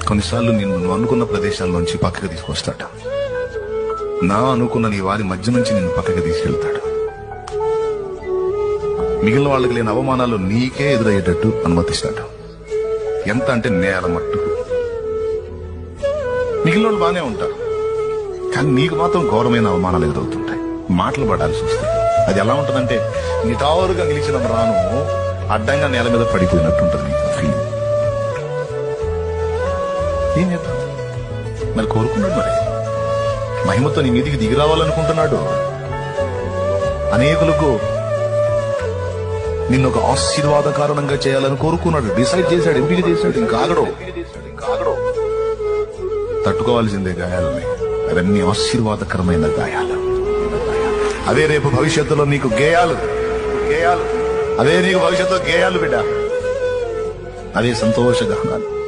కొన్నిసార్లు నేను నువ్వు అనుకున్న ప్రదేశాల నుంచి పక్కకు తీసుకొస్తాడు. నా అనుకున్న నీ వారి మధ్య నుంచి నిన్ను పక్కకి తీసుకెళ్తాడు. మిగిలిన వాళ్ళకి లేని అవమానాలు నీకే ఎదురయ్యేటట్టు అనుమతిస్తాడు. ఎంత అంటే నేల మట్టు. మిగిలిన వాళ్ళు బాగానే ఉంటారు. కానీ నీకు మాత్రం ఘోరమైన అవమానాలు ఎదురవుతుంటాయి. మాటలు పడాల్సి వస్తుంది. అది ఎలా ఉంటుందంటే నిటారుగా నిలిచిన రాను అడ్డంగా నేల మీద పడిపోయినట్టు ఉంటుంది నీకు ఫీలింగ్ ఏం చేద్దాం? మరి కోరుకున్నాడు మరి. మహిమతో నీ మీదికి దిగి రావాలనుకుంటున్నాడు. అనేకులకు నిన్ను ఒక ఆశీర్వాద కారణంగా చేయాలని కోరుకున్నాడు. డిసైడ్ చేశాడు ఎంపిక చేశాడు ఇంకా ఆగడు. తట్టుకోవాల్సిందే గాయాలని. అవన్నీ ఆశీర్వాదకరమైన గాయాలు. అదే రేపు భవిష్యత్తులో నీకు గేయాలు. గేయాలు. అదే నీకు భవిష్యత్తులో గేయాలు బిడ్డ. అదే సంతోష గానాలు.